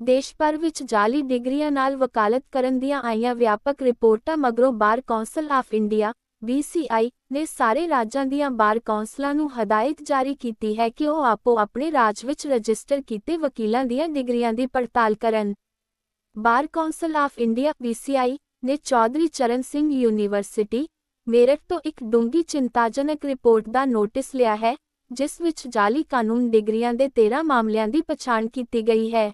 ਦੇਸ਼ ਭਰ ਵਿੱਚ ਜਾਲੀ ਡਿਗਰੀਆਂ ਨਾਲ ਵਕਾਲਤ ਕਰਨ ਦੀਆਂ ਆਈਆਂ ਵਿਆਪਕ ਰਿਪੋਰਟਾਂ ਮਗਰੋਂ bar council of India BCI ਨੇ ਸਾਰੇ ਰਾਜਾਂ ਦੀਆਂ ਬਾਰ ਕੌਂਸਲਾਂ ਨੂੰ ਹਦਾਇਤ ਜਾਰੀ ਕੀਤੀ ਹੈ ਕਿ ਉਹ ਆਪੋ ਆਪਣੇ ਰਾਜ ਵਿੱਚ ਰਜਿਸਟਰ ਕੀਤੇ ਵਕੀਲਾਂ ਦੀਆਂ ਡਿਗਰੀਆਂ ਦੀ ਪੜਤਾਲ ਕਰਨ। Bar council of India BCI ਨੇ ਚੌਧਰੀ ਚਰਨ ਸਿੰਘ ਯੂਨੀਵਰਸਿਟੀ, ਮੇਰਠ ਤੋਂ ਇੱਕ ਡੂੰਘੀ ਚਿੰਤਾਜਨਕ ਰਿਪੋਰਟ ਦਾ ਨੋਟਿਸ ਲਿਆ ਹੈ, ਜਿਸ ਵਿੱਚ ਜਾਲੀ ਕਾਨੂੰਨ ਡਿਗਰੀਆਂ ਦੇ 13 ਮਾਮਲਿਆਂ ਦੀ ਪਛਾਣ ਕੀਤੀ ਗਈ ਹੈ।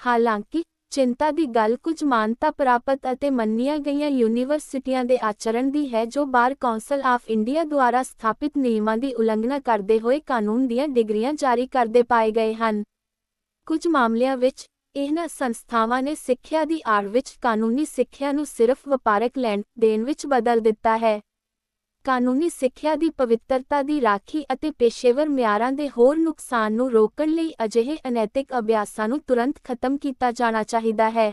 ਹਾਲਾਂਕਿ, ਚਿੰਤਾ ਦੀ ਗੱਲ ਕੁਝ ਮਾਨਤਾ ਪ੍ਰਾਪਤ ਅਤੇ ਮੰਨੀਆਂ ਗਈਆਂ ਯੂਨੀਵਰਸਿਟੀਆਂ ਦੇ ਆਚਰਣ ਦੀ ਹੈ ਜੋ ਬਾਰ ਕੌਂਸਲ ਆਫ ਇੰਡੀਆ ਦੁਆਰਾ ਸਥਾਪਿਤ ਨਿਯਮਾਂ ਦੀ ਉਲੰਘਣਾ ਕਰਦੇ ਹੋਏ ਕਾਨੂੰਨ ਦੀਆਂ ਡਿਗਰੀਆਂ ਜਾਰੀ ਕਰਦੇ ਪਾਏ ਗਏ ਹਨ। ਕੁਝ ਮਾਮਲਿਆਂ ਵਿੱਚ, ਇਹਨਾਂ ਸੰਸਥਾਵਾਂ ਨੇ ਸਿੱਖਿਆ ਦੀ ਆੜ ਵਿੱਚ ਕਾਨੂੰਨੀ ਸਿੱਖਿਆ ਨੂੰ ਸਿਰਫ ਵਪਾਰਕ ਲੈਣ ਦੇਣ ਵਿੱਚ ਬਦਲ ਦਿੱਤਾ ਹੈ। ਕਾਨੂੰਨੀ ਸਿੱਖਿਆ ਦੀ ਪਵਿੱਤਰਤਾ ਦੀ ਰਾਖੀ ਅਤੇ ਪੇਸ਼ੇਵਰ ਮਿਆਰਾਂ ਦੇ ਹੋਰ ਨੁਕਸਾਨ ਨੂੰ ਰੋਕਣ ਲਈ ਅਜਿਹੇ ਅਨੈਤਿਕ ਅਭਿਆਸਾਂ ਨੂੰ ਤੁਰੰਤ ਖਤਮ ਕੀਤਾ ਜਾਣਾ ਚਾਹੀਦਾ ਹੈ।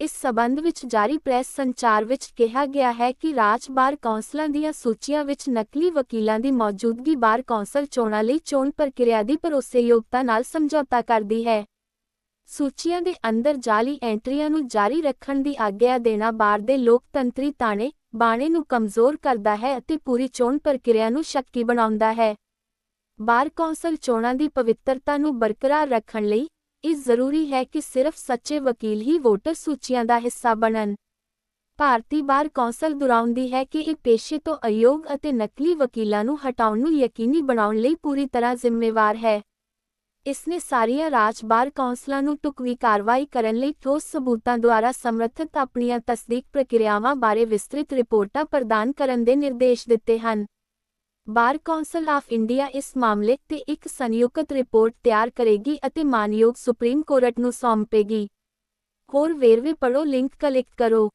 ਇਸ ਸਬੰਧ ਵਿੱਚ ਜਾਰੀ ਪ੍ਰੈਸ ਸੰਚਾਰ ਵਿੱਚ ਕਿਹਾ ਗਿਆ ਹੈ ਕਿ ਰਾਜ ਬਾਰ ਕੌਂਸਲਾਂ ਦੀਆਂ ਸੂਚੀਆਂ ਵਿੱਚ ਨਕਲੀ ਵਕੀਲਾਂ ਦੀ ਮੌਜੂਦਗੀ ਬਾਰ ਕੌਂਸਲ ਚੋਣਾਂ ਲਈ ਚੋਣ ਪ੍ਰਕਿਰਿਆ ਦੀ ਭਰੋਸੇਯੋਗਤਾ ਨਾਲ ਸਮਝੌਤਾ ਕਰਦੀ ਹੈ। ਸੂਚੀਆਂ ਦੇ ਅੰਦਰ ਜਾਲੀ ਐਂਟਰੀਆਂ ਨੂੰ ਜਾਰੀ ਰੱਖਣ ਦੀ ਆਗਿਆ ਦੇਣਾ ਬਾਰ ਦੇ ਲੋਕਤੰਤਰੀ ਤਾਣੇ ਬਾਣੇ ਨੂੰ ਕਮਜ਼ੋਰ ਕਰਦਾ ਹੈ ਅਤੇ ਪੂਰੀ ਚੋਣ ਪ੍ਰਕਿਰਿਆ ਨੂੰ ਸ਼ੱਕੀ ਬਣਾਉਂਦਾ ਹੈ। ਬਾਰ ਕੌਂਸਲ ਚੋਣਾਂ ਦੀ ਪਵਿੱਤਰਤਾ ਨੂੰ ਬਰਕਰਾਰ ਰੱਖਣ ਲਈ ਇਹ ਜ਼ਰੂਰੀ ਹੈ ਕਿ ਸਿਰਫ ਸੱਚੇ ਵਕੀਲ ਹੀ ਵੋਟਰ ਸੂਚੀਆਂ ਦਾ ਹਿੱਸਾ ਬਣਨ। ਭਾਰਤੀ ਬਾਰ ਕੌਂਸਲ ਦੁਹਰਾਉਂਦੀ ਹੈ ਕਿ ਇਹ ਪੇਸ਼ੇ ਤੋਂ ਅਯੋਗ ਅਤੇ ਨਕਲੀ ਵਕੀਲਾਂ ਨੂੰ ਹਟਾਉਣ ਨੂੰ ਯਕੀਨੀ ਬਣਾਉਣ ਲਈ ਪੂਰੀ ਤਰ੍ਹਾਂ ਜ਼ਿੰਮੇਵਾਰ ਹੈ। ਇਸ ਨੇ ਸਾਰੀਆਂ ਰਾਜ ਬਾਰ ਕੌਂਸਲਾਂ ਨੂੰ ਟੁਕਵੀ ਕਾਰਵਾਈ ਕਰਨ ਲਈ ਠੋਸ ਸਬੂਤਾਂ ਦੁਆਰਾ ਸਮਰਥਿਤ ਆਪਣੀਆਂ ਤਸਦੀਕ ਪ੍ਰਕਿਰਿਆਵਾਂ ਬਾਰੇ ਵਿਸਤ੍ਰਿਤ ਰਿਪੋਰਟਾਂ ਪ੍ਰਦਾਨ ਕਰਨ ਦੇ ਨਿਰਦੇਸ਼ ਦਿੱਤੇ ਹਨ। ਬਾਰ ਕੌਂਸਲ ਆਫ ਇੰਡੀਆ ਇਸ ਮਾਮਲੇ ਤੇ ਇੱਕ ਸੰਯੁਕਤ ਰਿਪੋਰਟ ਤਿਆਰ ਕਰੇਗੀ ਅਤੇ ਮਾਨਯੋਗ ਸੁਪਰੀਮ ਕੋਰਟ ਨੂੰ ਸੌਂਪੇਗੀ। ਹੋਰ ਵੇਰਵੇ ਪੜੋ ਲਿੰਕ ਕਲਿੱਕ ਕਰੋ।